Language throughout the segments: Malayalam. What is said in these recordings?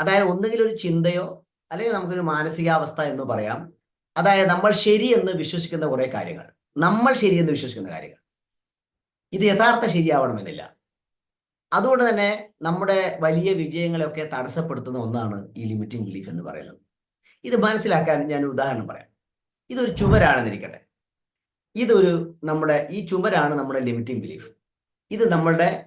അതായത് ഒന്നുകിൽ ഒരു ചിന്തയോ അല്ലെങ്കിൽ നമുക്കൊരു മാനസികാവസ്ഥ എന്ന് പറയാം. അതായത് നമ്മൾ ശരി എന്ന് വിശ്വസിക്കുന്ന കുറെ കാര്യങ്ങൾ. നമ്മൾ ശരി എന്ന് വിശ്വസിക്കുന്ന കാര്യങ്ങൾ. ഇത് യഥാർത്ഥ ശരിയാവണമെന്നില്ല. അതുകൊണ്ട് തന്നെ നമ്മുടെ വലിയ വിജയങ്ങളെയൊക്കെ തടസ്സപ്പെടുത്തുന്ന ഒന്നാണ് ഈ ലിമിറ്റിംഗ് ബിലീഫ് എന്ന് പറയുന്നത്. ഇത് മനസ്സിലാക്കാൻ ഞാൻ ഉദാഹരണം പറയാം. ഇതൊരു ചുമരാണെന്നിരിക്കട്ടെ. ഇതൊരു നമ്മുടെ ഈ ചുമരാണ് നമ്മുടെ ലിമിറ്റിംഗ് ബിലീഫ് ഇത് നമ്മളുടെ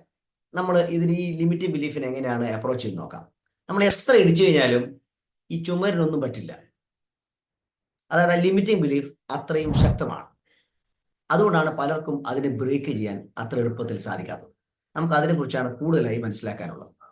നമ്മൾ ഇതിന് ഈ ലിമിറ്റിംഗ് ബിലീഫിനെ എങ്ങനെയാണ് അപ്രോച്ച് ചെയ്ത് നോക്കാം? നമ്മൾ എത്ര ഇടിച്ചു കഴിഞ്ഞാലും ഈ ചുമരിനൊന്നും പറ്റില്ല. അതായത് ലിമിറ്റിംഗ് ബിലീഫ് അത്രയും ശക്തമാണ്. അതുകൊണ്ടാണ് പലർക്കും അതിനെ ബ്രേക്ക് ചെയ്യാൻ അത്ര എളുപ്പത്തിൽ സാധിക്കാത്തത്. നമുക്ക് അതിനെക്കുറിച്ചാണ് കൂടുതലായി മനസ്സിലാക്കാനുള്ളത്.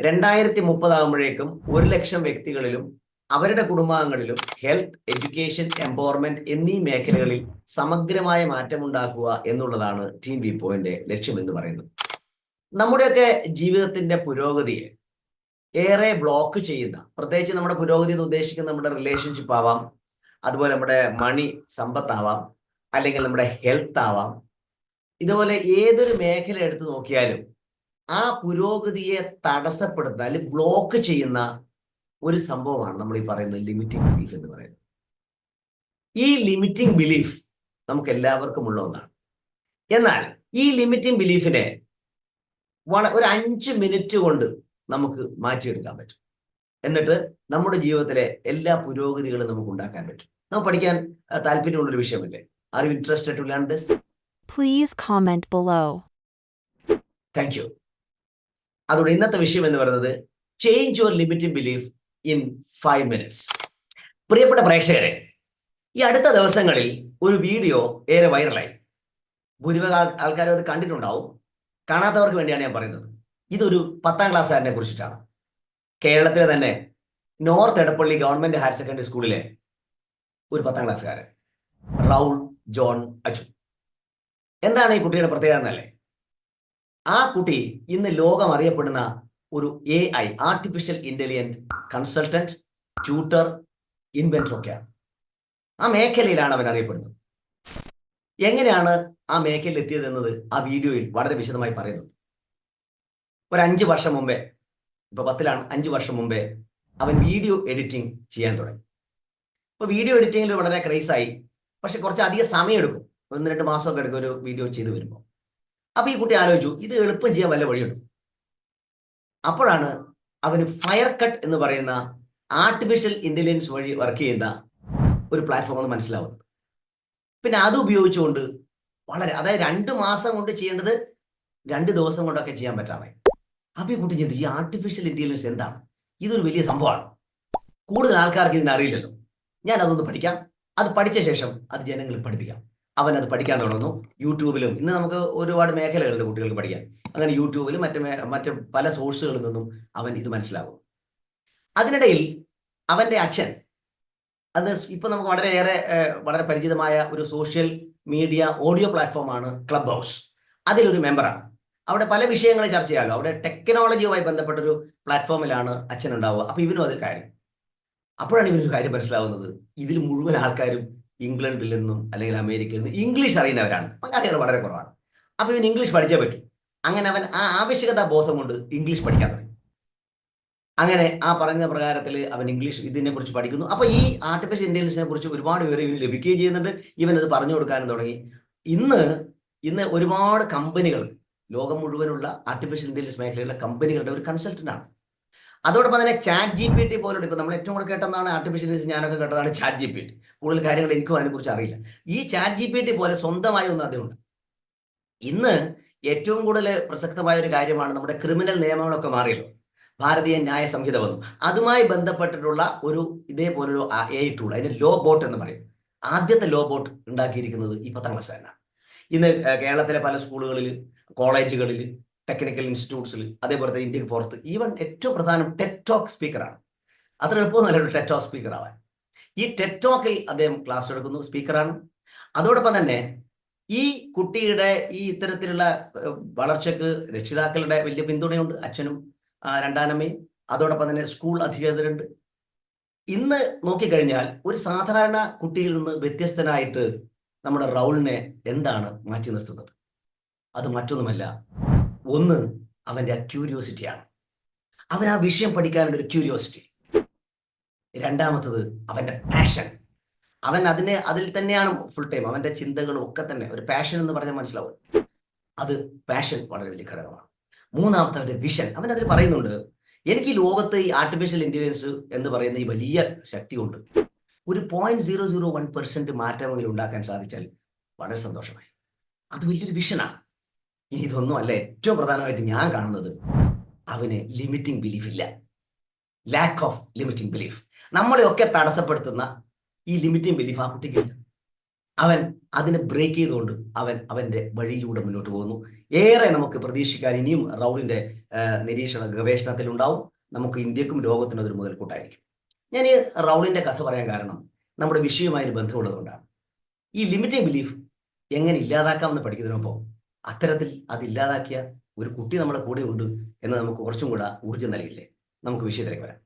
രണ്ടായിരത്തി മുപ്പതാകുമ്പോഴേക്കും ഒരു ലക്ഷം വ്യക്തികളിലും അവരുടെ കുടുംബാംഗങ്ങളിലും ഹെൽത്ത് എഡ്യൂക്കേഷൻ എംപവർമെന്റ് എന്നീ മേഖലകളിൽ സമഗ്രമായ മാറ്റമുണ്ടാക്കുക എന്നുള്ളതാണ് ടീം വി പോയിന്റ് ലക്ഷ്യം എന്ന് പറയുന്നത്. നമ്മുടെയൊക്കെ ജീവിതത്തിന്റെ പുരോഗതിയെ ഏറെ ബ്ലോക്ക് ചെയ്യുന്ന പ്രത്യേകിച്ച് നമ്മുടെ പുരോഗതി എന്ന് ഉദ്ദേശിക്കുന്ന നമ്മുടെ റിലേഷൻഷിപ്പ് ആവാം അതുപോലെ നമ്മുടെ മണി സമ്പത്താവാം അല്ലെങ്കിൽ നമ്മുടെ ഹെൽത്ത് ആവാം ഇതുപോലെ ഏതൊരു മേഖല എടുത്തു നോക്കിയാലും ആ പുരോഗതിയെ തടസ്സപ്പെടുത്തുന്ന അല്ലെങ്കിൽ ബ്ലോക്ക് ചെയ്യുന്ന ഒരു സംഭവമാണ് നമ്മൾ ഈ പറയുന്ന ലിമിറ്റിംഗ് ബിലീഫ് എന്ന് പറയുന്നത്. ഈ ലിമിറ്റിംഗ് ബിലീഫ് നമുക്ക് എല്ലാവർക്കും ഉള്ള ഒന്നാണ്. എന്നാൽ ഈ ലിമിറ്റിംഗ് ബിലീഫിനെ ഒരു അഞ്ച് മിനിറ്റ് കൊണ്ട് നമുക്ക് മാറ്റിയെടുക്കാൻ പറ്റും. എന്നിട്ട് നമ്മുടെ ജീവിതത്തിലെ എല്ലാ പുരോഗതികളും നമുക്ക് ഉണ്ടാക്കാൻ പറ്റും. നമുക്ക് പഠിക്കാൻ താല്പര്യമുള്ളൊരു വിഷയമല്ലേ? Are you interested to learn this please comment below thank you അതുകൊണ്ട് ഇന്നത്തെ വിഷയം എന്ന് പറയുന്നത് change your limiting belief in five minutes പ്രിയപ്പെട്ട പ്രേക്ഷകരെ ഈ അടുത്ത ദിവസങ്ങളിൽ ഒരു വീഡിയോ ഏറെ വൈറലായി ഭൂരിഭാഗം ആൾക്കാരും അത് കണ്ടിട്ടുണ്ടാവും. കാണാത്തവർക്ക് വേണ്ടിയാണ് ഞാൻ പറയുന്നത്. ഇതൊരു പത്താം ക്ലാസ്സുകാരനെ കുറിച്ചിട്ടാണ്. കേരളത്തിലെ തന്നെ north Edappally government higher secondary സ്കൂളിലെ ഒരു പത്താം ക്ലാസ്സുകാരൻ റൗൾ ജോൺ അച്ചു എന്താണ് ഈ കുട്ടിയുടെ പ്രത്യേകത എന്നല്ലേ? ആ കുട്ടി ഇന്ന് ലോകം അറിയപ്പെടുന്ന ഒരു A I artificial intelligent consultant tutor inventor ഒക്കെയാണ്. ആ മേഖലയിലാണ് അവൻ അറിയപ്പെടുന്നത്. എങ്ങനെയാണ് ആ മേഖലയിൽ എത്തിയതെന്നത് ആ വീഡിയോയിൽ വളരെ വിശദമായി പറയുന്നുണ്ട്. ഒരു അഞ്ച് വർഷം മുമ്പേ ഇപ്പൊ പത്തിലാണ് അഞ്ച് വർഷം മുമ്പേ അവൻ വീഡിയോ എഡിറ്റിംഗ് ചെയ്യാൻ തുടങ്ങി. ഇപ്പൊ വീഡിയോ എഡിറ്റിംഗിൽ വളരെ ക്രൈസായി. പക്ഷെ കുറച്ച് അധികം സമയം എടുക്കും ഒന്ന് രണ്ട് മാസമൊക്കെ എടുക്കും ഒരു വീഡിയോ ചെയ്തു വരുമ്പോൾ. അപ്പൊ ഈ കുട്ടി ആലോചിച്ചു ഇത് എളുപ്പം ചെയ്യാൻ വല്ല വഴിയുണ്ട്? അപ്പോഴാണ് അവന് ഫയർ കട്ട് എന്ന് പറയുന്ന ആർട്ടിഫിഷ്യൽ ഇന്റലിജൻസ് വഴി വർക്ക് ചെയ്യുന്ന ഒരു പ്ലാറ്റ്ഫോം എന്ന് മനസ്സിലാവുന്നത്. പിന്നെ അത് ഉപയോഗിച്ചുകൊണ്ട് വളരെ അതായത് രണ്ട് മാസം കൊണ്ട് ചെയ്യേണ്ടത് രണ്ട് ദിവസം കൊണ്ടൊക്കെ ചെയ്യാൻ പറ്റാതെ അപ്പൊ ഈ കുട്ടി ചിന്തി ഈ ആർട്ടിഫിഷ്യൽ ഇന്റലിജൻസ് എന്താണ്? ഇതൊരു വലിയ സംഭവമാണ്. കൂടുതൽ ആൾക്കാർക്ക് ഇതിനറിയില്ലല്ലോ ഞാൻ അതൊന്ന് പഠിക്കാം. അത് പഠിച്ച ശേഷം അത് ജനങ്ങളിൽ പഠിപ്പിക്കാം. അവൻ അത് പഠിക്കാൻ തുടങ്ങുന്നു. യൂട്യൂബിലും ഇന്ന് നമുക്ക് ഒരുപാട് മേഖലകളുണ്ട് കുട്ടികൾക്ക് പഠിക്കാൻ. അങ്ങനെ യൂട്യൂബിലും മറ്റ് മറ്റ് പല സോഴ്സുകളിൽ നിന്നും അവൻ ഇത് മനസ്സിലാകും അതിനിടയിൽ അവന്റെ അച്ഛൻ അത് ഇപ്പൊ നമുക്ക് വളരെയേറെ വളരെ പരിചിതമായ ഒരു സോഷ്യൽ മീഡിയ ഓഡിയോ പ്ലാറ്റ്ഫോമാണ് ക്ലബ് ഹൗസ് അതിലൊരു മെമ്പറാണ്. അവിടെ പല വിഷയങ്ങൾ ചർച്ച ചെയ്യാമല്ലോ. അവിടെ ടെക്നോളജിയുമായി ബന്ധപ്പെട്ട ഒരു പ്ലാറ്റ്ഫോമിലാണ് അച്ഛൻ ഉണ്ടാവുക അപ്പൊ ഇവനും അതിൽ കാര്യം. അപ്പോഴാണ് ഇവനൊരു കാര്യം മനസ്സിലാവുന്നത്. ഇതിൽ മുഴുവൻ ആൾക്കാരും ഇംഗ്ലണ്ടിൽ നിന്നും അല്ലെങ്കിൽ അമേരിക്കയിൽ നിന്നും ഇംഗ്ലീഷ് അറിയുന്നവരാണ്. മലയാളികൾ വളരെ കുറവാണ്. അപ്പൊ ഇവൻ ഇംഗ്ലീഷ് പഠിച്ചേ പറ്റൂ. അങ്ങനെ അവൻ ആ ആവശ്യകത ബോധം കൊണ്ട് ഇംഗ്ലീഷ് പഠിക്കാൻ തുടങ്ങി. അങ്ങനെ ആ പറഞ്ഞ പ്രകാരത്തിൽ അവൻ ഇംഗ്ലീഷ് ഇതിനെ കുറിച്ച് പഠിക്കുന്നു. അപ്പൊ ഈ ആർട്ടിഫിഷ്യൽ ഇന്റലിജൻസിനെ കുറിച്ച് ഒരുപാട് പേര് ഇവന് ലഭിക്കുകയും ചെയ്യുന്നുണ്ട്. ഇവൻ അത് പറഞ്ഞു കൊടുക്കാനും തുടങ്ങി. ഇന്ന് ഇന്ന് ഒരുപാട് കമ്പനികൾ ലോകം മുഴുവനുള്ള ആർട്ടിഫിഷ്യൽ ഇന്റലിജൻസ് മേഖലയിലുള്ള കമ്പനികളുടെ ഒരു കൺസൾട്ടന്റ് ആണ്. അതോടൊപ്പം തന്നെ ചാറ്റ് ജി പി ടി പോലുള്ള ഇപ്പോൾ നമ്മൾ ഏറ്റവും കൂടുതൽ കേട്ടതാണ് ആർട്ടിഫിഷ്യൽ ഇന്റലിജൻസ് ഞാനൊക്കെ കേട്ടതാണ് ചാറ്റ് ജി പി ടി കൂടുതൽ കാര്യങ്ങൾ എനിക്കും അതിനെക്കുറിച്ച് അറിയില്ല. ഈ ചാറ്റ് ജി പി ടി പോലെ സ്വന്തമായ ഒന്ന് അദ്ദേഹമുണ്ട് ഇന്ന് ഏറ്റവും കൂടുതൽ പ്രസക്തമായ ഒരു കാര്യമാണ് നമ്മുടെ ക്രിമിനൽ നിയമങ്ങളൊക്കെ മാറിയല്ലോ. ഭാരതീയ ന്യായ സംഹിത വന്നു. അതുമായി ബന്ധപ്പെട്ടിട്ടുള്ള ഒരു ഇതേപോലൊരു എ ടൂൾ അതിന് ലോ ബോട്ട് എന്ന് പറയും. ആദ്യത്തെ ലോ ബോട്ട് ഉണ്ടാക്കിയിരിക്കുന്നത് ഈ പത്താം ക്ലാസ്സുകാരനാണ് ഇന്ന് കേരളത്തിലെ പല സ്കൂളുകളിൽ കോളേജുകളിൽ ടെക്നിക്കൽ ഇൻസ്റ്റിറ്റ്യൂട്ട്സിൽ അതേപോലെ തന്നെ ഇന്ത്യയ്ക്ക് പുറത്ത്. ഈവൻ ഏറ്റവും പ്രധാനം ടെറ്റോക്ക് സ്പീക്കറാണ് അത്ര എളുപ്പമൊന്നുമല്ല ഒരു ടെറ്റോക്ക് സ്പീക്കർ ആവാൻ. ഈ ടെറ്റോക്കിൽ അദ്ദേഹം ക്ലാസ് എടുക്കുന്നു സ്പീക്കറാണ് അതോടൊപ്പം തന്നെ ഈ കുട്ടിയുടെ ഈ ഇത്തരത്തിലുള്ള വളർച്ചയ്ക്ക് രക്ഷിതാക്കളുടെ വലിയ പിന്തുണയുണ്ട് അച്ഛനും രണ്ടാനമ്മയും. അതോടൊപ്പം തന്നെ സ്കൂൾ അധികൃതരുണ്ട്. ഇന്ന് നോക്കിക്കഴിഞ്ഞാൽ ഒരു സാധാരണ കുട്ടിയിൽ നിന്ന് വ്യത്യസ്തനായിട്ട് നമ്മുടെ റൗളിനെ എന്താണ് മാറ്റി നിർത്തുന്നത്? അത് മറ്റൊന്നുമല്ല. ഒന്ന് അവന്റെ ആ ക്യൂരിയോസിറ്റിയാണ് അവൻ ആ വിഷയം പഠിക്കാനുള്ള ഒരു ക്യൂരിയോസിറ്റി രണ്ടാമത്തത് അവന്റെ പാഷൻ അവൻ അതിനെ അതിൽ തന്നെയാണ് ഫുൾ ടൈം അവന്റെ ചിന്തകളും ഒക്കെ തന്നെ ഒരു പാഷൻ എന്ന് പറഞ്ഞാൽ മനസ്സിലാവും. അത് പാഷൻ വളരെ വലിയ ഘടകമാണ്. മൂന്നാമത്തെ അവന്റെ വിഷൻ അവൻ അതിൽ പറയുന്നുണ്ട് എനിക്ക് ഈ ലോകത്ത് ഈ ആർട്ടിഫിഷ്യൽ ഇന്റലിജൻസ് എന്ന് പറയുന്ന ഈ വലിയ ശക്തി കൊണ്ട് ഒരു point zero zero one percent മാറ്റമെങ്കിലും ഉണ്ടാക്കാൻ സാധിച്ചാൽ വളരെ സന്തോഷമായി. അത് വലിയൊരു വിഷനാണ് ഇനി ഇതൊന്നും അല്ല. ഏറ്റവും പ്രധാനമായിട്ട് ഞാൻ കാണുന്നത് അവന് ലിമിറ്റിംഗ് ബിലീഫ് ഇല്ല. ലാക്ക് ഓഫ് ലിമിറ്റിംഗ് ബിലീഫ് നമ്മളെയൊക്കെ തടസ്സപ്പെടുത്തുന്ന ഈ ലിമിറ്റിംഗ് ബിലീഫ് ആ കുട്ടിക്കില്ല അവൻ അതിനെ ബ്രേക്ക് ചെയ്തുകൊണ്ട് അവൻ അവന്റെ വഴിയിലൂടെ മുന്നോട്ട് പോകുന്നു. ഏറെ നമുക്ക് പ്രതീക്ഷിക്കാൻ ഇനിയും റൗളിന്റെ നിരീക്ഷണ ഗവേഷണത്തിൽ ഉണ്ടാവും നമുക്ക് ഇന്ത്യക്കും ലോകത്തിനും അതൊരു മുതൽക്കൂട്ടായിരിക്കും. ഞാൻ ഈ റൗളിന്റെ കഥ പറയാൻ കാരണം നമ്മുടെ വിഷയവുമായി ബന്ധമുള്ളതുകൊണ്ടാണ്. ഈ ലിമിറ്റിംഗ് ബിലീഫ് എങ്ങനെ ഇല്ലാതാക്കാമെന്ന് പഠിക്കുന്നതിനൊപ്പം അത്തരത്തിൽ അതില്ലാതാക്കിയ ഒരു കുട്ടി നമ്മുടെ കൂടെ ഉണ്ട് എന്ന് നമുക്ക് കുറച്ചും കൂടെ ഊർജം നൽകില്ലേ നമുക്ക് വിഷയത്തിലേക്ക് വരാം.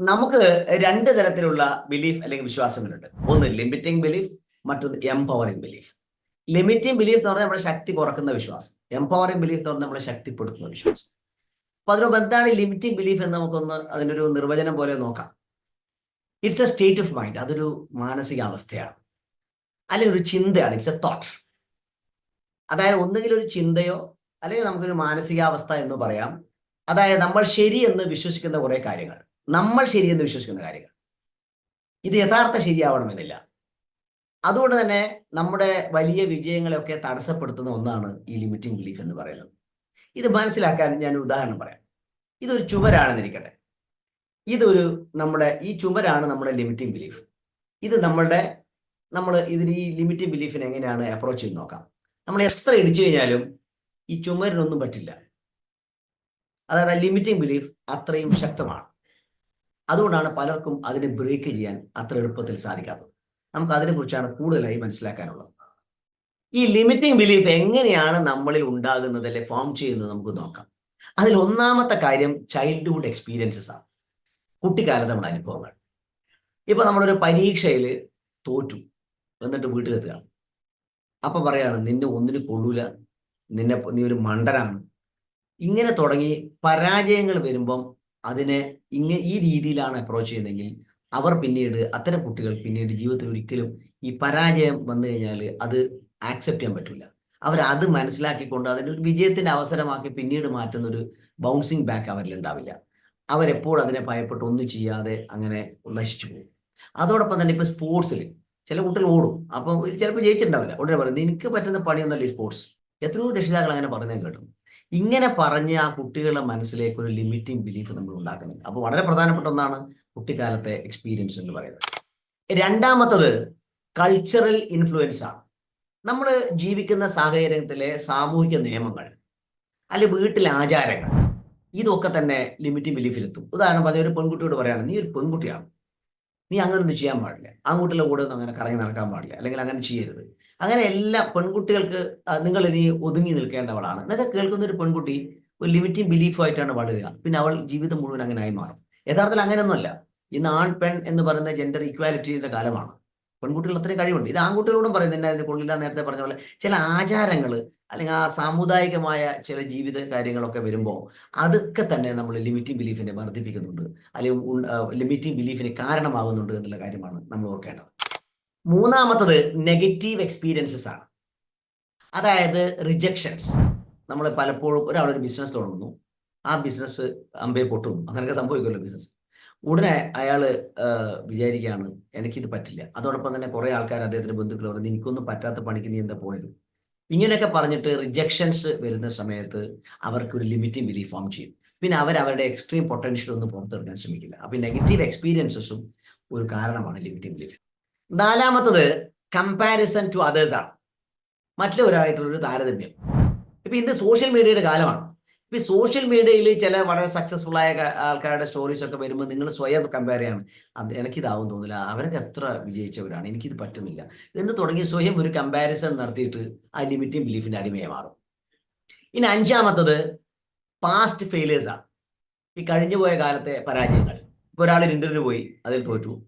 നമുക്ക് രണ്ട് തരത്തിലുള്ള ബിലീഫ് അല്ലെങ്കിൽ വിശ്വാസങ്ങളുണ്ട്. ഒന്ന് ലിമിറ്റിംഗ് ബിലീഫ് മറ്റൊന്ന് എംപവറിംഗ് ബിലീഫ് ലിമിറ്റിംഗ് ബിലീഫ് എന്ന് പറഞ്ഞാൽ നമ്മുടെ ശക്തി കുറക്കുന്ന വിശ്വാസം. എംപവറിംഗ് ബിലീഫ് എന്ന് പറഞ്ഞാൽ നമ്മളെ ശക്തിപ്പെടുത്തുന്ന വിശ്വാസം. അപ്പൊ അതിനോട് എന്താണ് ലിമിറ്റിംഗ് ബിലീഫ് എന്ന് നമുക്കൊന്ന് അതിനൊരു നിർവചനം പോലെ നോക്കാം. It's a state of mind അതൊരു മാനസികാവസ്ഥയാണ്. അല്ലെങ്കിൽ ഒരു ചിന്തയാണ്. ഇറ്റ്സ് എ തോട്ട് അതായത് ഒന്നുകിൽ ഒരു ചിന്തയോ അല്ലെങ്കിൽ നമുക്കൊരു മാനസികാവസ്ഥ എന്ന് പറയാം. അതായത് നമ്മൾ ശരി എന്ന് വിശ്വസിക്കുന്ന കുറെ കാര്യങ്ങൾ. നമ്മൾ ശരിയെന്ന് വിശ്വസിക്കുന്ന കാര്യങ്ങൾ. ഇത് യഥാർത്ഥ ശരിയാവണമെന്നില്ല. അതുകൊണ്ട് തന്നെ നമ്മുടെ വലിയ വിജയങ്ങളെയൊക്കെ തടസ്സപ്പെടുത്തുന്ന ഒന്നാണ് ഈ ലിമിറ്റിംഗ് ബിലീഫ് എന്ന് പറയുന്നത്. ഇത് മനസ്സിലാക്കാൻ ഞാൻ ഉദാഹരണം പറയാം. ഇതൊരു ചുമരാണെന്നിരിക്കട്ടെ. ഇതൊരു നമ്മുടെ ഈ ചുമരാണ് നമ്മുടെ ലിമിറ്റിംഗ് ബിലീഫ് ഇത് നമ്മളുടെ നമ്മൾ ഇതിന് ഈ ലിമിറ്റിംഗ് ബിലീഫിനെ എങ്ങനെയാണ് അപ്രോച്ച് ചെയ്ത് നോക്കാം? നമ്മൾ എത്ര ഇടിച്ചു കഴിഞ്ഞാലും ഈ ചുമരിനൊന്നും പറ്റില്ല. അതായത് ലിമിറ്റിംഗ് ബിലീഫ് അത്രയും ശക്തമാണ്. അതുകൊണ്ടാണ് പലർക്കും അതിനെ ബ്രേക്ക് ചെയ്യാൻ അത്ര എളുപ്പത്തിൽ സാധിക്കാത്തത്. നമുക്ക് അതിനെക്കുറിച്ചാണ് കൂടുതലായി മനസ്സിലാക്കാനുള്ളത്. ഈ ലിമിറ്റിംഗ് ബിലീഫ് എങ്ങനെയാണ് നമ്മളിൽ ഉണ്ടാകുന്നത് അല്ലെ ഫോം ചെയ്യുന്നത് നമുക്ക് നോക്കാം. അതിൽ ഒന്നാമത്തെ കാര്യം ചൈൽഡ്ഹുഡ് എക്സ്പീരിയൻസസ് ആണ്. കുട്ടിക്കാലത്ത് നമ്മുടെ അനുഭവങ്ങൾ. ഇപ്പൊ നമ്മളൊരു പരീക്ഷയിൽ തോറ്റു. എന്നിട്ട് വീട്ടിലെത്തുകയാണ്. അപ്പൊ പറയാണ് നിന്നെ ഒന്നിന് കൊള്ളൂല. നിന്നെ നീ ഒരു മണ്ടനാണ്. ഇങ്ങനെ തുടങ്ങി പരാജയങ്ങൾ വരുമ്പം അതിനെ ഇങ്ങ ഈ രീതിയിലാണ് അപ്രോച്ച് ചെയ്യുന്നതെങ്കിൽ അവർ പിന്നീട് അത്തരം കുട്ടികൾ പിന്നീട് ജീവിതത്തിൽ ഒരിക്കലും ഈ പരാജയം വന്നു കഴിഞ്ഞാൽ അത് ആക്സെപ്റ്റ് ചെയ്യാൻ പറ്റില്ല അവർ അത് മനസ്സിലാക്കിക്കൊണ്ട് അതിന്റെ ഒരു വിജയത്തിന്റെ അവസരമാക്കി പിന്നീട് മാറ്റുന്ന ഒരു ബൗൺസിങ് ബാക്ക് അവരിൽ ഉണ്ടാവില്ല. അവരെപ്പോഴും അതിനെ ഭയപ്പെട്ട് ഒന്നും ചെയ്യാതെ അങ്ങനെ നശിച്ചു പോകും. അതോടൊപ്പം തന്നെ ഇപ്പൊ സ്പോർട്സിൽ ചില കുട്ടികൾ ഓടും. അപ്പോൾ ചിലപ്പോൾ ജയിച്ചിട്ടുണ്ടാവില്ല. ഉടനെ പറയും നിനക്ക് പറ്റുന്ന പണിയൊന്നല്ല ഈ സ്പോർട്സ്. എത്രയോ രക്ഷിതാക്കൾ അങ്ങനെ പറഞ്ഞു കേട്ടു. ഇങ്ങനെ പറഞ്ഞ് ആ കുട്ടികളുടെ മനസ്സിലേക്ക് ഒരു ലിമിറ്റിംഗ് ബിലീഫ് നമ്മൾ ഉണ്ടാക്കുന്നുണ്ട്. അപ്പോൾ വളരെ പ്രധാനപ്പെട്ട ഒന്നാണ് കുട്ടിക്കാലത്തെ എക്സ്പീരിയൻസ് എന്ന് പറയുന്നത്. രണ്ടാമത്തത് കൾച്ചറൽ ഇൻഫ്ലുവൻസ് ആണ്. നമ്മൾ ജീവിക്കുന്ന സാഹചര്യത്തിലെ സാമൂഹിക നിയമങ്ങൾ അല്ലെ വീട്ടിലെ ആചാരങ്ങൾ ഇതൊക്കെ തന്നെ ലിമിറ്റിംഗ് ബിലീഫിലെത്തും ഉദാഹരണം പറഞ്ഞ ഒരു പെൺകുട്ടിയോട് പറയുകയാണ് നീ ഒരു പെൺകുട്ടിയാണ്. നീ അങ്ങനെ ഒന്നും ചെയ്യാൻ പാടില്ല. ആൺകുട്ടികളുടെ കൂടെ ഒന്നും അങ്ങനെ കറങ്ങി നടക്കാൻ പാടില്ല. അല്ലെങ്കിൽ അങ്ങനെ ചെയ്യരുത്. അങ്ങനെ എല്ലാ പെൺകുട്ടികൾക്ക് നിങ്ങൾ നീ ഒതുങ്ങി നിൽക്കേണ്ടവളാണ്. എന്നൊക്കെ കേൾക്കുന്ന ഒരു പെൺകുട്ടി ഒരു ലിമിറ്റിംഗ് ബിലീഫായിട്ടാണ് വളരുക. പിന്നെ അവൾ ജീവിതം മുഴുവൻ അങ്ങനെ ആയി മാറും. യഥാർത്ഥത്തിൽ അങ്ങനെയൊന്നുമല്ല. ഇന്ന് ആൺ പെൺ എന്ന് പറയുന്ന ജെൻഡർ ഇക്വാലിറ്റിയുടെ കാലമാണ്. പെൺകുട്ടികൾ അത്രയും കഴിവുണ്ട്. ഇത് ആൺകുട്ടികളോടും പറയുന്നത് അതിന് കൊള്ളില്ല നേരത്തെ പറഞ്ഞ പോലെ ചില ആചാരങ്ങൾ അല്ലെങ്കിൽ ആ സാമുദായികമായ ചില ജീവിത കാര്യങ്ങളൊക്കെ വരുമ്പോൾ അതൊക്കെ തന്നെ നമ്മൾ ലിമിറ്റിംഗ് ബിലീഫിനെ വർദ്ധിപ്പിക്കുന്നുണ്ട്. അല്ലെങ്കിൽ ലിമിറ്റിംഗ് ബിലീഫിന് കാരണമാകുന്നുണ്ട് എന്നുള്ള കാര്യമാണ് നമ്മൾ ഓർക്കേണ്ടത്. മൂന്നാമത്തത് നെഗറ്റീവ് എക്സ്പീരിയൻസസ് ആണ്. അതായത് റിജക്ഷൻസ് നമ്മൾ പലപ്പോഴും ഒരാളൊരു ബിസിനസ് തുടങ്ങുന്നു. ആ ബിസിനസ് അമ്പേ പൊട്ടും അങ്ങനെയൊക്കെ സംഭവിക്കുമല്ലോ ബിസിനസ് ഉടനെ അയാൾ വിചാരിക്കുകയാണ് എനിക്കിത് പറ്റില്ല. അതോടൊപ്പം തന്നെ കുറെ ആൾക്കാർ അദ്ദേഹത്തിന്റെ ബന്ധുക്കൾ പറഞ്ഞു എനിക്കൊന്നും പറ്റാത്ത പണിക്ക് നീ എന്താ പോയത്? ഇങ്ങനെയൊക്കെ പറഞ്ഞിട്ട് റിജക്ഷൻസ് വരുന്ന സമയത്ത് അവർക്ക് ഒരു ലിമിറ്റിംഗ് ബിലീഫ് ഫോം ചെയ്യും. പിന്നെ അവർ അവരുടെ എക്സ്ട്രീം പൊട്ടൻഷ്യൽ ഒന്നും പുറത്തെടുക്കാൻ ശ്രമിക്കില്ല. അപ്പൊ നെഗറ്റീവ് എക്സ്പീരിയൻസസും ഒരു കാരണമാണ് ലിമിറ്റിംഗ് ബിലീഫ് നാലാമത്തത് കമ്പാരിസൺ ടു അതേഴ്സ് ആണ്. മറ്റുള്ളവരായിട്ടുള്ള ഒരു താരതമ്യം. ഇപ്പൊ ഇന്ന് സോഷ്യൽ മീഡിയയുടെ കാലമാണ്. ഇപ്പൊ സോഷ്യൽ മീഡിയയിൽ ചില വളരെ സക്സസ്ഫുൾ ആയ ആൾക്കാരുടെ സ്റ്റോറീസ് ഒക്കെ വരുമ്പോൾ നിങ്ങൾ സ്വയം കമ്പയർ ചെയ്യണം. അത് എനിക്കിതാവും തോന്നില്ല അവരൊക്കെ എത്ര വിജയിച്ചവരാണ്? എനിക്കിത് പറ്റുന്നില്ല. എന്ന് തുടങ്ങി? സ്വയം ഒരു കമ്പാരിസൺ നടത്തിയിട്ട് ആ ലിമിറ്റിംഗ് ബിലീഫിന്റെ അടിമയെ മാറും. ഇനി അഞ്ചാമത്തത് പാസ്റ്റ് ഫെയിലേഴ്സ് ആണ്. ഈ കഴിഞ്ഞു പോയ കാലത്തെ പരാജയങ്ങൾ. ഇപ്പൊ ഒരാൾ ഒരു ഇന്റർവ്യൂ പോയി അതിൽ തോറ്റു.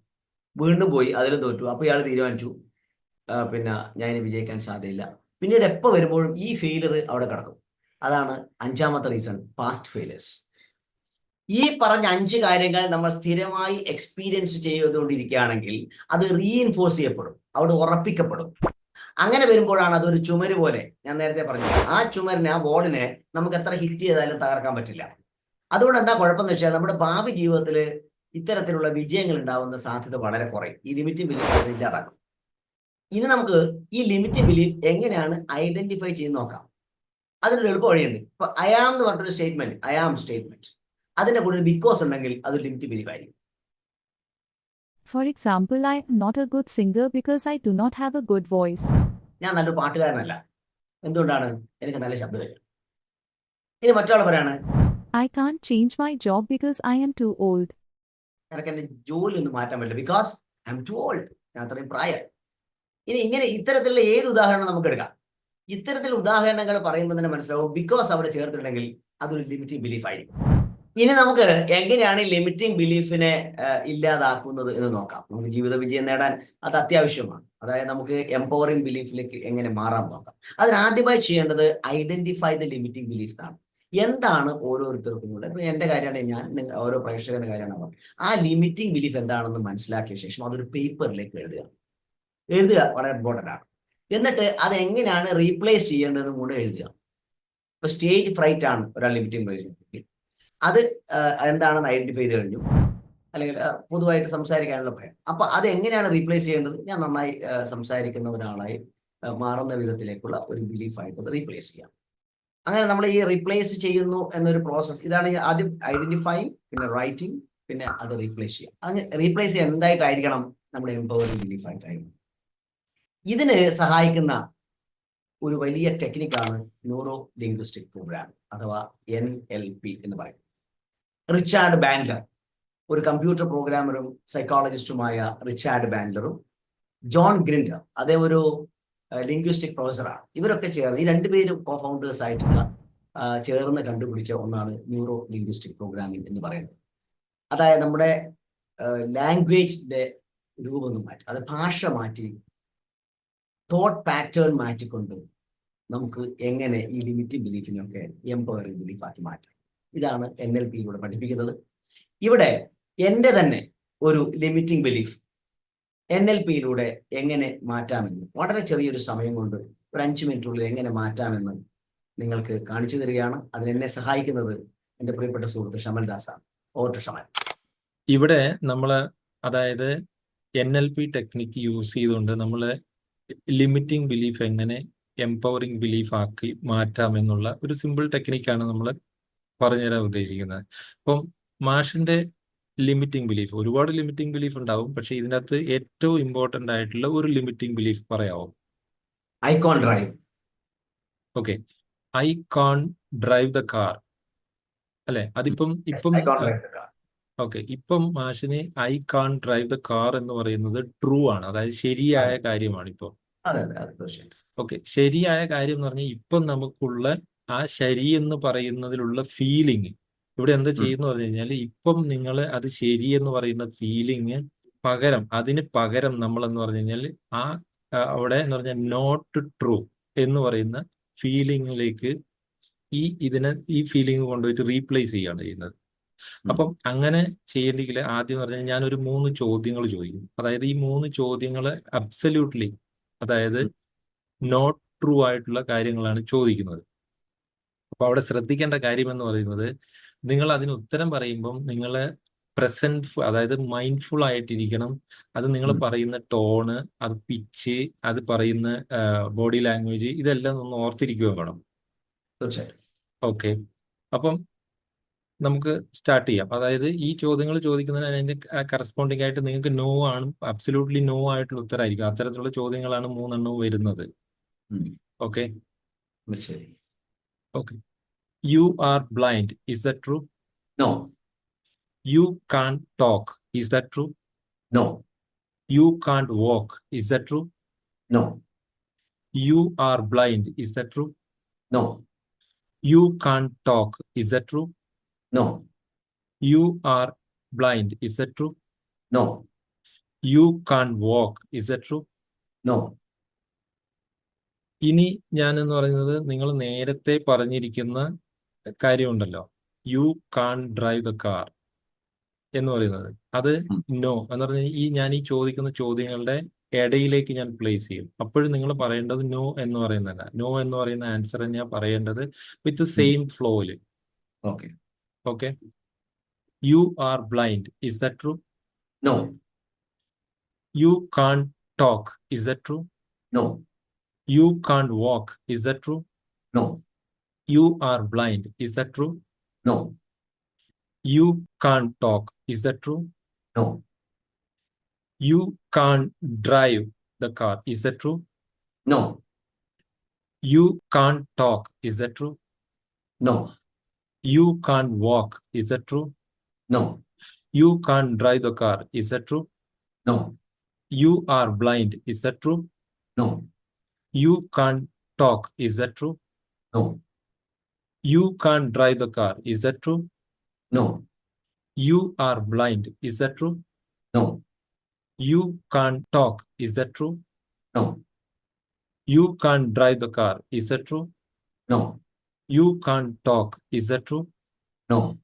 വീണ്ടും പോയി അതിലും തോറ്റു. അപ്പോൾ ഇയാൾ തീരുമാനിച്ചു. പിന്നെ ഞാൻ വിജയിക്കാൻ സാധ്യതയില്ല. പിന്നീട് എപ്പോൾ വരുമ്പോഴും ഈ ഫെയിലർ അവിടെ കിടക്കും. അതാണ് അഞ്ചാമത്തെ റീസൺ പാസ്റ്റ് ഫെയിലേഴ്സ് ഈ പറഞ്ഞ അഞ്ച് കാര്യങ്ങൾ നമ്മൾ സ്ഥിരമായി എക്സ്പീരിയൻസ് ചെയ്തുകൊണ്ടിരിക്കുകയാണെങ്കിൽ അത് റീഇൻഫോഴ്സ് ചെയ്യപ്പെടും അവിടെ ഉറപ്പിക്കപ്പെടും. അങ്ങനെ വരുമ്പോഴാണ് അതൊരു ചുമര് പോലെ ഞാൻ നേരത്തെ പറഞ്ഞു ആ ചുമരിനെ ആ ബോർഡിനെ നമുക്ക് എത്ര ഹിറ്റ് ചെയ്താലും തകർക്കാൻ പറ്റില്ല. അതുകൊണ്ട് എന്താ കുഴപ്പമെന്ന് വെച്ചാൽ നമ്മുടെ ഭാവി ജീവിതത്തിൽ ഇത്തരത്തിലുള്ള വിജയങ്ങൾ ഉണ്ടാവുന്ന സാധ്യത വളരെ കുറയും. ഈ ലിമിറ്റ് ബിലീഫ് ഇല്ലാതാക്കും. ഇനി നമുക്ക് ഈ ലിമിറ്റ് ബിലീഫ് എങ്ങനെയാണ് ഐഡന്റിഫൈ ചെയ്ത് നോക്കാം. അതിനൊരു എളുപ്പ വഴിയുണ്ട്. ഇപ്പൊ അയാം എന്ന് പറഞ്ഞൊരു സ്റ്റേറ്റ്മെന്റ് അയാം സ്റ്റേറ്റ്മെന്റ് അതിന്റെ കൂടെ ഒരു ബിക്കോസ് ഉണ്ടെങ്കിൽ അത് ലിമിറ്റ് ബിലീഫ് ആയിരിക്കും for example I'm not a good singer because I do not have a good voice ഞാൻ നല്ലൊരു പാട്ടുകാരനല്ല. എന്തുകൊണ്ടാണ്? എനിക്ക് നല്ല ശബ്ദമില്ല ഇനി മറ്റൊരാൾ പറയാണ് I can't change my job because I'm too old എനിക്ക് എന്റെ ജോലി ഒന്നും മാറ്റാൻ പറ്റില്ല because I'm too old ഞാൻ അത്രയും പ്രായം ഇനി ഇങ്ങനെ ഇത്തരത്തിലുള്ള ഏത് ഉദാഹരണം നമുക്ക് എടുക്കാം? ഇത്തരത്തിലുള്ള ഉദാഹരണങ്ങൾ പറയുമ്പോൾ തന്നെ മനസ്സിലാവും. ബിക്കോസ് അവിടെ ചേർത്തിട്ടുണ്ടെങ്കിൽ അതൊരു ലിമിറ്റിംഗ് ബിലീഫ് ആയിരിക്കും. ഇനി നമുക്ക് എങ്ങനെയാണ് ഈ ലിമിറ്റിംഗ് ബിലീഫിനെ ഇല്ലാതാക്കുന്നത് എന്ന് നോക്കാം. നമുക്ക് ജീവിത വിജയം നേടാൻ അത് അത്യാവശ്യമാണ്. അതായത് നമുക്ക് എംപവറിംഗ് ബിലീഫിലേക്ക് എങ്ങനെ മാറാൻ നോക്കാം. അതിനാദ്യമായി ചെയ്യേണ്ടത് ഐഡന്റിഫൈ ദ ലിമിറ്റിംഗ് ബിലീഫ് ആണ് എന്താണ് ഓരോരുത്തർക്കും ഉള്ളത് ഇപ്പൊ എന്റെ കാര്യമാണ് ഞാൻ ഓരോ പ്രേക്ഷകന്റെ കാര്യമാണ് ആ ലിമിറ്റിംഗ് ബിലീഫ് എന്താണെന്ന് മനസ്സിലാക്കിയ ശേഷം അതൊരു പേപ്പറിലേക്ക് എഴുതുക. എഴുതുക വളരെ ഇമ്പോർട്ടന്റ് ആണ്. എന്നിട്ട് അത് എങ്ങനെയാണ് റീപ്ലേസ് ചെയ്യേണ്ടതെന്ന് കൂടെ എഴുതുക. ഇപ്പൊ സ്റ്റേജ് ഫ്രൈറ്റ് ആണ് ഒരാൾ ലിമിറ്റിംഗ് ബിലീഫ് അത് എന്താണെന്ന് ഐഡന്റിഫൈ ചെയ്ത് കഴിഞ്ഞു. അല്ലെങ്കിൽ പൊതുവായിട്ട് സംസാരിക്കാനുള്ള ഭയം. അപ്പൊ അത് എങ്ങനെയാണ് റീപ്ലേസ് ചെയ്യേണ്ടത്? ഞാൻ നന്നായി സംസാരിക്കുന്ന ഒരാളായി മാറുന്ന വിധത്തിലേക്കുള്ള ഒരു ബിലീഫായിട്ട് റീപ്ലേസ് ചെയ്യാം. അങ്ങനെ നമ്മൾ ഈ റീപ്ലേസ് ചെയ്യുന്നു എന്നൊരു പ്രോസസ്സ് ഇതാണ് ഈ ആദ്യം ഐഡന്റിഫൈ പിന്നെ റൈറ്റിംഗ് പിന്നെ അത് റീപ്ലേസ് ചെയ്യാം. അങ്ങനെ റീപ്ലേസ് ചെയ്യാൻ എന്തായിട്ടായിരിക്കണം നമ്മുടെ എംപവറിംഗ് ബിലീഫ് ആയിട്ടായിരിക്കണം? ഇതിന് സഹായിക്കുന്ന ഒരു വലിയ ടെക്നിക്കാണ് ന്യൂറോ ലിംഗ്വിസ്റ്റിക് പ്രോഗ്രാം അഥവാ എൻ എൽ പി എന്ന് പറയും. റിച്ചാർഡ് ബാൻഡർ ഒരു കമ്പ്യൂട്ടർ പ്രോഗ്രാമറും സൈക്കോളജിസ്റ്റുമായ റിച്ചാർഡ് ബാൻഡറും ജോൺ ഗ്രിൻഡർ അതേ ഒരു ലിംഗ്വിസ്റ്റിക് പ്രൊഫസറാണ് ഇവരൊക്കെ ചേർന്ന് ഈ രണ്ടുപേരും കോ ഫൗണ്ടേഴ്സ് ആയിട്ടുള്ള ചേർന്ന് കണ്ടുപിടിച്ച ഒന്നാണ് ന്യൂറോ ലിംഗ്വിസ്റ്റിക് പ്രോഗ്രാമിംഗ് എന്ന് പറയുന്നത്. അതായത് നമ്മുടെ ലാംഗ്വേജിന്റെ രൂപം മാറ്റി അത് ഭാഷ മാറ്റി തോട്ട് പാറ്റേൺ മാറ്റിക്കൊണ്ട് നമുക്ക് എങ്ങനെ ഈ ലിമിറ്റിംഗ് ബിലീഫിനെയൊക്കെ എംപവറിംഗ് ബിലീഫാക്കി മാറ്റാം. ഇതാണ് എൻ എൽ പിയിലൂടെ പഠിപ്പിക്കുന്നത്. ഇവിടെ എന്റെ തന്നെ ഒരു ലിമിറ്റിംഗ് ബിലീഫ് എൻ എൽ പിയിലൂടെ എങ്ങനെ മാറ്റാമെന്ന് വളരെ ചെറിയൊരു സമയം കൊണ്ട് ഒരു അഞ്ച് മിനിറ്റിനുള്ളിൽ എങ്ങനെ മാറ്റാമെന്ന് നിങ്ങൾക്ക് കാണിച്ചു തരികയാണ്. അതിനെന്നെ സഹായിക്കുന്നത് എന്റെ പ്രിയപ്പെട്ട സുഹൃത്ത് ഷമൽ ദാസാണ്. ടു ഷമൽ. ഇവിടെ നമ്മൾ അതായത് N L P technique use ചെയ്തുകൊണ്ട് നമ്മൾ ലിമിറ്റിംഗ് ബിലീഫ് എങ്ങനെ എംപവറിംഗ് ബിലീഫ് ആക്കി മാറ്റാം എന്നുള്ള ഒരു സിമ്പിൾ ടെക്നിക്കാണ് നമ്മൾ പറഞ്ഞുതരാൻ ഉദ്ദേശിക്കുന്നത്. അപ്പം മാഷിന്റെ ലിമിറ്റിംഗ് ബിലീഫ് ഒരുപാട് ലിമിറ്റിംഗ് ബിലീഫ് ഉണ്ടാവും പക്ഷെ ഇതിനകത്ത് ഏറ്റവും ഇമ്പോർട്ടന്റ് ആയിട്ടുള്ള ഒരു ലിമിറ്റിംഗ് ബിലീഫ് പറയാമോ I can't drive okay I can't drive the car അല്ലെ? അതിപ്പം ഇപ്പം ഓക്കെ ഇപ്പം മാഷിന് I can't drive the car എന്ന് പറയുന്നത് ട്രൂ ആണ്. അതായത് ശരിയായ കാര്യമാണ് ഇപ്പം അതെ അതെ അതെ തീർച്ചയായിട്ടും. ഓക്കെ ശരിയായ കാര്യം എന്ന് പറഞ്ഞാൽ ഇപ്പം നമുക്കുള്ള ആ ശരി എന്ന് പറയുന്നതിലുള്ള ഫീലിംഗ് ഇവിടെ എന്താ ചെയ്യുന്നു പറഞ്ഞു കഴിഞ്ഞാൽ ഇപ്പം നിങ്ങൾ അത് ശരി എന്ന് പറയുന്ന ഫീലിംഗ് പകരം അതിന് പകരം നമ്മൾ എന്ന് പറഞ്ഞു കഴിഞ്ഞാൽ ആ അവിടെ എന്ന് പറഞ്ഞാൽ നോട്ട് ട്രൂ എന്ന് പറയുന്ന ഫീലിംഗിലേക്ക് ഈ ഇതിനെ ഈ ഫീലിംഗ് കൊണ്ടുപോയിട്ട് റീപ്ലേസ് ചെയ്യാണ് ചെയ്യുന്നത്. അപ്പം അങ്ങനെ ചെയ്യേണ്ടെങ്കിൽ ആദ്യം പറഞ്ഞാൽ ഞാനൊരു മൂന്ന് ചോദ്യങ്ങൾ ചോദിക്കും. അതായത് ഈ മൂന്ന് ചോദ്യങ്ങൾ അബ്സല്യൂട്ട്ലി അതായത് നോട്ട് ട്രൂ ആയിട്ടുള്ള കാര്യങ്ങളാണ് ചോദിക്കുന്നത്. അപ്പൊ അവിടെ ശ്രദ്ധിക്കേണ്ട കാര്യം എന്ന് പറയുന്നത് നിങ്ങൾ അതിന് ഉത്തരം പറയുമ്പം നിങ്ങൾ പ്രസന്റ് അതായത് മൈൻഡ്ഫുൾ ആയിട്ടിരിക്കണം. അത് നിങ്ങൾ പറയുന്ന ടോണ് അത് പിച്ച് അത് പറയുന്ന ബോഡി ലാംഗ്വേജ് ഇതെല്ലാം ഒന്ന് ഓർത്തിരിക്കുക വേണം. തീർച്ചയായിട്ടും ഓക്കെ അപ്പം നമുക്ക് സ്റ്റാർട്ട് ചെയ്യാം. അതായത് ഈ ചോദ്യങ്ങൾ ചോദിക്കുന്നതിന് അതിന്റെ കറസ്പോണ്ടിങ് ആയിട്ട് നിങ്ങൾക്ക് നോ ആണ് അബ്സല്യൂട്ട്ലി നോ ആയിട്ടുള്ള ഉത്തരമായിരിക്കും അത്തരത്തിലുള്ള ചോദ്യങ്ങളാണ് മൂന്നെണ്ണവും വരുന്നത്. Okay okay you are blind is the true no you can't talk is the true no you can't walk is the true no you are blind is the true no you can't talk is the true no You are blind. Is that true? No. You can't walk. Is that true? No. ഇനി ഞാൻ എന്ന് പറയുന്നത് നിങ്ങൾ നേരത്തെ പറഞ്ഞിരിക്കുന്ന കാര്യമുണ്ടല്ലോ you can't drive the car എന്ന് പറയുന്നത് അത് നോ എന്ന് പറഞ്ഞാൽ ഈ ഞാൻ ഈ ചോദിക്കുന്ന ചോദ്യങ്ങളുടെ ഇടയിലേക്ക് ഞാൻ പ്ലേസ് ചെയ്യും അപ്പോഴും നിങ്ങൾ പറയേണ്ടത് നോ എന്ന് പറയുന്നതല്ല നോ എന്ന് പറയുന്ന ആൻസർ ഞാൻ പറയേണ്ടത് വിത്ത് സെയിം ഫ്ലോയിൽ Okay. You are blind. Is that true? No. You can't talk. Is that true? No. You can't walk. Is that true? No. You are blind. Is that true? No. You can't talk. Is that true? No. You can't drive the car. Is that true? No. You can't talk. Is that true? No. You can't walk. Is that true? No. You can't drive the car. Is that true? No. You are blind. Is that true? No. You can't talk. Is that true? No. You can't drive the car. Is that true? No. You are blind. Is that true? No. You can't talk. Is that true? No. You can't drive the car. Is that true? No. You can't talk. Is that true? No.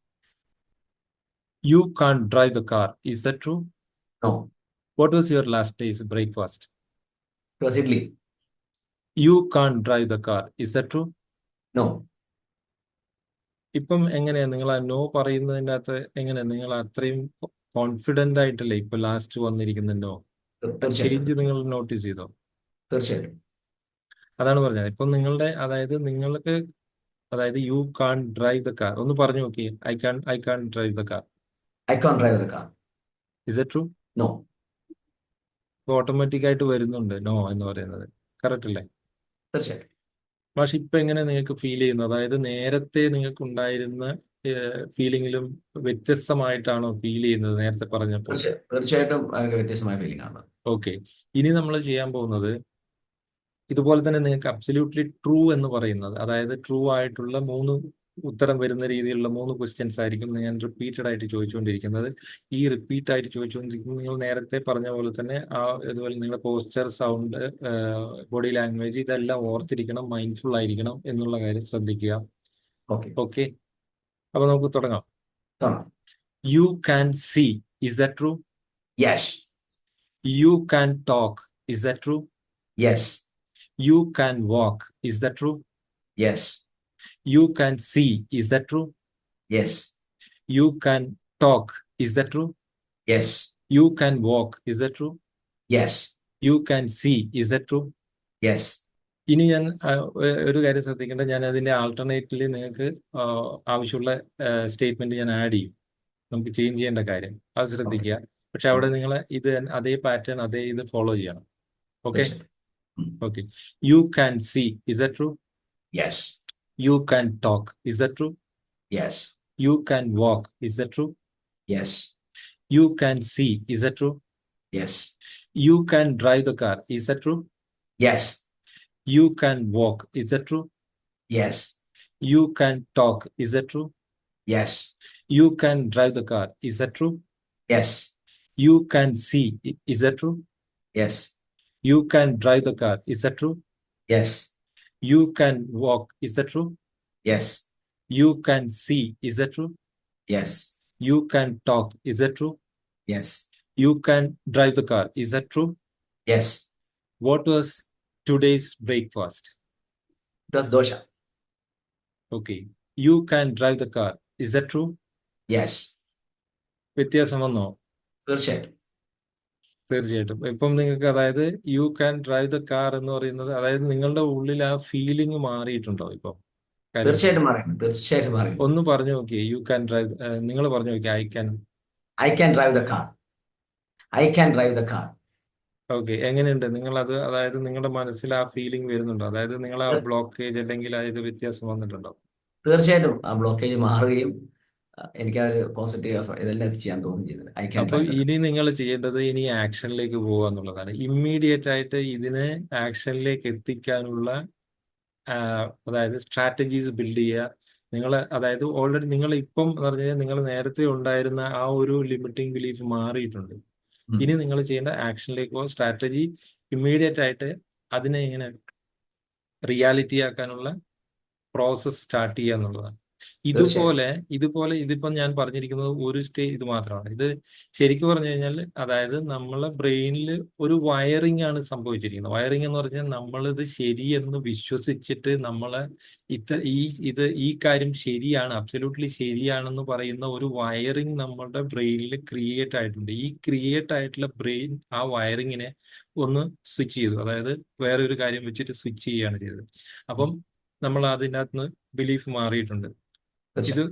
You can't drive the car. Is that true? No. What was your last day's breakfast? It was idli. You can't drive the car. Is that true? No. ഇപ്പം എങ്ങനെയാ നിങ്ങൾ ആ നോ പറയുന്നതിന്റെ അകത്ത് എങ്ങനെയാ നിങ്ങൾ അത്രയും കോൺഫിഡന്റ് ആയിട്ടല്ലേ ഇപ്പൊ ലാസ്റ്റ് വന്നിരിക്കുന്ന നോ ചേഞ്ച് നിങ്ങൾ നോട്ടീസ് ചെയ്തോ തീർച്ചയായിട്ടും അതാണ് പറഞ്ഞത് ഇപ്പം നിങ്ങളുടെ അതായത് നിങ്ങൾക്ക് അതായത് you can't drive the car ഒന്ന് പറഞ്ഞു നോക്കി. I can't I can't drive the car I can't drive the car is a true no automatic ആയിട്ട് വരുന്നുണ്ട്. നോ എന്ന് പറയുന്നത്. കറക്റ്റ് അല്ലേ? തീർച്ചയായിട്ടും. പക്ഷെ ഇപ്പൊ എങ്ങനെ നിങ്ങൾക്ക് ഫീൽ ചെയ്യുന്നത് അതായത് നേരത്തെ നിങ്ങൾക്ക് ഉണ്ടായിരുന്ന ഫീലിംഗിലും വ്യത്യസ്തമായിട്ടാണോ ഫീൽ ചെയ്യുന്നത് നേരത്തെ പറഞ്ഞപ്പോൾ? തീർച്ചയായും തീർച്ചയായിട്ടും വ്യത്യസ്തമായ ഫീലിംഗ് ആണ്. ഓക്കെ ഇനി നമ്മൾ ചെയ്യാൻ പോകുന്നത് ഇതുപോലെ തന്നെ നിങ്ങൾക്ക് അബ്സല്യൂട്ട്ലി ട്രൂ എന്ന് പറയുന്നത് അതായത് ട്രൂ ആയിട്ടുള്ള മൂന്ന് ഉത്തരം വരുന്ന രീതിയിലുള്ള മൂന്ന് ക്വസ്റ്റ്യൻസ് ആയിരിക്കും ഞാൻ റിപ്പീറ്റഡ് ആയിട്ട് ചോദിച്ചുകൊണ്ടിരിക്കുന്നത്. ഈ റിപ്പീറ്റ് ആയിട്ട് ചോദിച്ചുകൊണ്ടിരിക്കുന്നത് നിങ്ങൾ നേരത്തെ പറഞ്ഞ പോലെ തന്നെ ആ ഇതുപോലെ നിങ്ങളുടെ പോസ്ചർ സൗണ്ട് ബോഡി ലാംഗ്വേജ് ഇതെല്ലാം ഓർത്തിരിക്കണം മൈൻഡ്ഫുൾ ആയിരിക്കണം എന്നുള്ള കാര്യം ശ്രദ്ധിക്കുക. ഓക്കെ അപ്പൊ നമുക്ക് തുടങ്ങാം. തുടങ്ങാം. You can see is the true yes you can talk is the true yes you can walk. Is that true? Yes. You can see. Is that true? Yes. You can talk. Is that true? Yes. You can walk. Is that true? Yes. You can see. Is that true? Yes. ഇനി ഞാൻ ആ, ഒ- ഒരു കാര്യം ശ്രദ്ധിക്കേണ്ടത് ഞാൻ അതിന്റെ ആൾട്ടർനേറ്റീവ്ലി നിങ്ങൾക്ക് ആ, ആവശ്യമുള്ള സ്റ്റേറ്റ്മെന്റ് ഞാൻ ആഡ് ചെയ്യും നമുക്ക് ചേഞ്ച് ചെയ്യേണ്ട കാര്യം അത് ശ്രദ്ധിക്കുക പക്ഷെ അവിടെ നിങ്ങൾ ഇത് തന്നെ അതേ പാറ്റേൺ അതേ ഇത് ഫോളോ ചെയ്യണം okay Hmm. Okay. You can see. Is that true? Yes. You can talk. Is that true? Yes. You can walk. Is that true? Yes. You can see. Is that true? Yes. You can drive the car. Is that true? Yes. You can walk. Is that true? Yes. You can talk. Is that true? Yes. You can drive the car. Is that true? Yes. You can see. Is that true? Yes. You can drive the car. Is that true? Yes You can walk. Is that true? Yes You can see. Is that true? Yes You can talk. Is that true? Yes You can drive the car. Is that true? Yes What was today's breakfast? It was dosa Okay. You can drive the car. Is that true? Yes വ്യത്യാസം വന്നോ തീർച്ചയായിട്ടും തീർച്ചയായിട്ടും. ഇപ്പം നിങ്ങൾക്ക് അതായത് you can drive the car എന്ന് പറയുന്നത് അതായത് നിങ്ങളുടെ ഉള്ളിൽ ആ ഫീലിംഗ് മാറിയിട്ടുണ്ടോ ഇപ്പം? കാര്യം തീർച്ചയായിട്ടും തീർച്ചയായിട്ടും ഒന്ന് പറഞ്ഞു നോക്കിയേ. യു ക്യാൻ ഡ്രൈവ് നിങ്ങൾ പറഞ്ഞു നോക്കിയേ. I can I can drive the car I can drive the car okay എങ്ങനെയുണ്ട്? നിങ്ങൾ അത് അതായത് നിങ്ങളുടെ മനസ്സിൽ ആ ഫീലിംഗ് വരുന്നുണ്ടോ? അതായത് നിങ്ങൾ ആ ബ്ലോക്കേജ് അല്ലെങ്കിൽ ആ ഇത് വ്യത്യാസം വന്നിട്ടുണ്ടോ? തീർച്ചയായിട്ടും. ആ ബ്ലോക്കേജ് മാറുകയും എനിക്ക് ആ ഒരു പോസിറ്റീവ് ഇതെല്ലാം ചെയ്യാൻ തോന്നുകയും ചെയ്തത് ഐ ക്യാൻ അപ്പൊ ഡ്രൈവ് ഇനി നിങ്ങൾ ചെയ്യേണ്ടത് ഇനി ആക്ഷനിലേക്ക് പോകുക എന്നുള്ളതാണ്. ഇമ്മീഡിയറ്റ് ആയിട്ട് ഇതിനെ ആക്ഷനിലേക്ക് എത്തിക്കാനുള്ള അതായത് സ്ട്രാറ്റജീസ് ബിൽഡ് ചെയ്യുക. നിങ്ങൾ അതായത് ഓൾറെഡി നിങ്ങൾ ഇപ്പം എന്ന് പറഞ്ഞു കഴിഞ്ഞാൽ നിങ്ങൾ നേരത്തെ ഉണ്ടായിരുന്ന ആ ഒരു ലിമിറ്റിംഗ് ബിലീഫ് മാറിയിട്ടുണ്ട്. ഇനി നിങ്ങൾ ചെയ്യേണ്ട ആക്ഷനിലേക്കോ സ്ട്രാറ്റജി ഇമ്മീഡിയറ്റ് ആയിട്ട് അതിനെ ഇങ്ങനെ റിയാലിറ്റി ആക്കാനുള്ള പ്രോസസ് സ്റ്റാർട്ട് ചെയ്യുക എന്നുള്ളതാണ്. ഇതുപോലെ ഇതുപോലെ ഇതിപ്പോ ഞാൻ പറഞ്ഞിരിക്കുന്നത് ഒരു സ്റ്റേ ഇത് മാത്രമാണ്. ഇത് ശരിക്കും പറഞ്ഞു കഴിഞ്ഞാൽ അതായത് നമ്മളെ ബ്രെയിനിൽ ഒരു വയറിംഗ് ആണ് സംഭവിച്ചിരിക്കുന്നത്. വയറിംഗ് എന്ന് പറഞ്ഞാൽ നമ്മളിത് ശരിയെന്ന് വിശ്വസിച്ചിട്ട് നമ്മളെ ഇത്ത ഈ ഇത് ഈ കാര്യം ശരിയാണ് അബ്സല്യൂട്ട്ലി ശരിയാണെന്ന് പറയുന്ന ഒരു വയറിംഗ് നമ്മളുടെ ബ്രെയിനിൽ ക്രിയേറ്റ് ആയിട്ടുണ്ട്. ഈ ക്രിയേറ്റ് ആയിട്ടുള്ള ബ്രെയിൻ ആ വയറിങ്ങിനെ ഒന്ന് സ്വിച്ച് ചെയ്തു. അതായത് വേറെ ഒരു കാര്യം വെച്ചിട്ട് സ്വിച്ച് ചെയ്യുകയാണ് ചെയ്തത്. അപ്പം നമ്മൾ അതിന്റെ അകത്ത് ബിലീഫ് മാറിയിട്ടുണ്ട്. ഇത്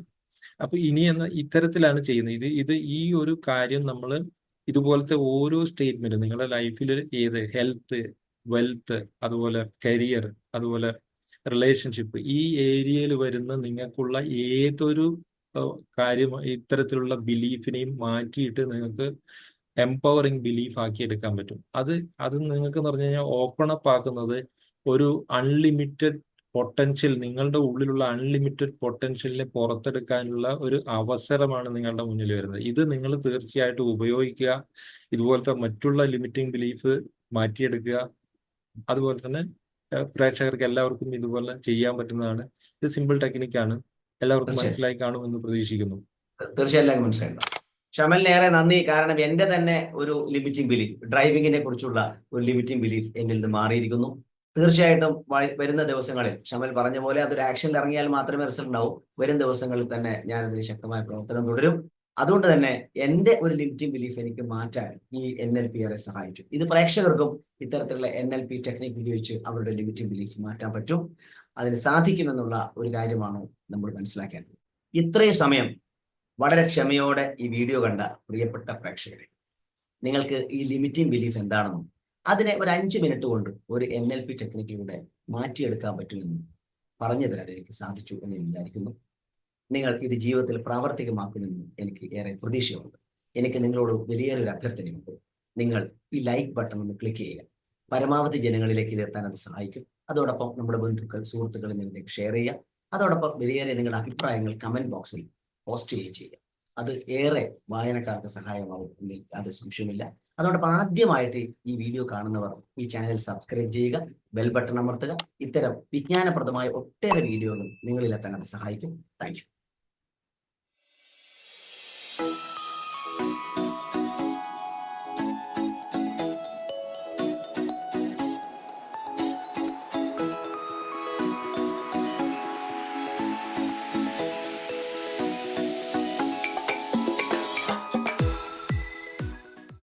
അപ്പൊ ഇനി എന്ന ഇത്തരത്തിലാണ് ചെയ്യുന്നത്. ഇത് ഇത് ഈ ഒരു കാര്യം നമ്മൾ ഇതുപോലത്തെ ഓരോ സ്റ്റേറ്റ്മെന്റ് നിങ്ങളുടെ ലൈഫിൽ ഏത് ഹെൽത്ത് വെൽത്ത് അതുപോലെ കരിയർ അതുപോലെ റിലേഷൻഷിപ്പ് ഈ ഏരിയയിൽ വരുന്ന നിങ്ങൾക്കുള്ള ഏതൊരു കാര്യം ഇത്തരത്തിലുള്ള ബിലീഫിനെയും മാറ്റിയിട്ട് നിങ്ങൾക്ക് എംപവറിങ് ബിലീഫ് ആക്കി എടുക്കാൻ പറ്റും. അത് അത് നിങ്ങൾക്ക് എന്ന് പറഞ്ഞു കഴിഞ്ഞാൽ ഓപ്പൺ അപ്പ് ആക്കുന്നത് ഒരു അൺലിമിറ്റഡ് പൊട്ടൻഷ്യൽ നിങ്ങളുടെ ഉള്ളിലുള്ള അൺലിമിറ്റഡ് പൊട്ടൻഷ്യലിനെ പുറത്തെടുക്കാനുള്ള ഒരു അവസരമാണ് നിങ്ങളുടെ മുന്നിൽ വരുന്നത്. ഇത് നിങ്ങൾ തീർച്ചയായിട്ടും ഉപയോഗിക്കുക. ഇതുപോലത്തെ മറ്റുള്ള ലിമിറ്റിംഗ് ബിലീഫ് മാറ്റിയെടുക്കുക. അതുപോലെ തന്നെ പ്രേക്ഷകർക്ക് എല്ലാവർക്കും ഇതുപോലെ ചെയ്യാൻ പറ്റുന്നതാണ്. ഇത് സിമ്പിൾ ടെക്നിക്കാണ് എല്ലാവർക്കും. മനസ്സിലായി കാണുമെന്ന് പ്രതീക്ഷിക്കുന്നു. തീർച്ചയായും മനസ്സിലായില്ല ഷമലിന് ഏറെ നന്ദി. കാരണം എന്റെ തന്നെ ഒരു ലിമിറ്റിംഗ് ബിലീഫ് ഡ്രൈവിങ്ങിനെ കുറിച്ചുള്ള ഒരു ലിമിറ്റിംഗ് ബിലീഫ് എന്നിൽ നിന്ന് മാറിയിരിക്കുന്നു. തീർച്ചയായിട്ടും വരുന്ന ദിവസങ്ങളിൽ ഷമൽ പറഞ്ഞ പോലെ അതൊരു ആക്ഷനിൽ ഇറങ്ങിയാൽ മാത്രമേ റിസൾട്ട് ഉണ്ടാവൂ. വരും ദിവസങ്ങളിൽ തന്നെ ഞാൻ അതിന് ശക്തമായ പ്രവർത്തനം തുടരും. അതുകൊണ്ട് തന്നെ എന്റെ ഒരു ലിമിറ്റിംഗ് ബിലീഫ് എനിക്ക് മാറ്റാൻ ഈ എൻ എൽ പി ഏറെ സഹായിച്ചു. ഇത് പ്രേക്ഷകർക്കും ഇത്തരത്തിലുള്ള എൻ എൽ പി ടെക്നിക് ഉപയോഗിച്ച് അവരുടെ ലിമിറ്റിംഗ് ബിലീഫ് മാറ്റാൻ പറ്റും. അതിന് സാധിക്കുമെന്നുള്ള ഒരു കാര്യമാണ് നമ്മൾ മനസ്സിലാക്കേണ്ടത്. ഇത്രയും സമയം വളരെ ക്ഷമയോടെ ഈ വീഡിയോ കണ്ട പ്രിയപ്പെട്ട പ്രേക്ഷകരെ നിങ്ങൾക്ക് ഈ ലിമിറ്റിംഗ് ബിലീഫ് എന്താണെന്നും അതിനെ ഒരു അഞ്ച് മിനിറ്റ് കൊണ്ട് ഒരു എൻ എൽ പി ടെക്നിക്കിലൂടെ മാറ്റിയെടുക്കാൻ പറ്റുമെന്ന് പറഞ്ഞു തരാൻ എനിക്ക് സാധിച്ചു എന്ന് ഞാൻ വിചാരിക്കുന്നു. നിങ്ങൾ ഇത് ജീവിതത്തിൽ പ്രാവർത്തികമാക്കുമെന്ന് എനിക്ക് ഏറെ പ്രതീക്ഷയുണ്ട്. എനിക്ക് നിങ്ങളോട് വലിയൊരു അഭ്യർത്ഥനയുണ്ട്. നിങ്ങൾ ഈ ലൈക്ക് ബട്ടൺ ഒന്ന് ക്ലിക്ക് ചെയ്യുക. പരമാവധി ജനങ്ങളിലേക്ക് ഇത് എത്താൻ അത് സഹായിക്കും. അതോടൊപ്പം നമ്മുടെ ബന്ധുക്കൾ സുഹൃത്തുക്കൾ എന്നിവരിലേക്ക് ഷെയർ ചെയ്യുക. അതോടൊപ്പം വലിയേറെ നിങ്ങളുടെ അഭിപ്രായങ്ങൾ കമന്റ് ബോക്സിൽ പോസ്റ്റ് ചെയ്യുകയും ചെയ്യുക. അത് ഏറെ വായനക്കാർക്ക് സഹായമാവും എന്നിൽ യാതൊരു സംശയവുമില്ല. അതോടൊപ്പം ആദ്യമായിട്ട് ഈ വീഡിയോ കാണുന്നവർ ഈ ചാനൽ സബ്സ്ക്രൈബ് ചെയ്യുക ബെൽ ബട്ടൺ അമർത്തുക. ഇത്തരം വിജ്ഞാനപ്രദമായ ഒട്ടേറെ വീഡിയോകൾ നിങ്ങളിലെത്താൻ അത് സഹായിക്കും. താങ്ക്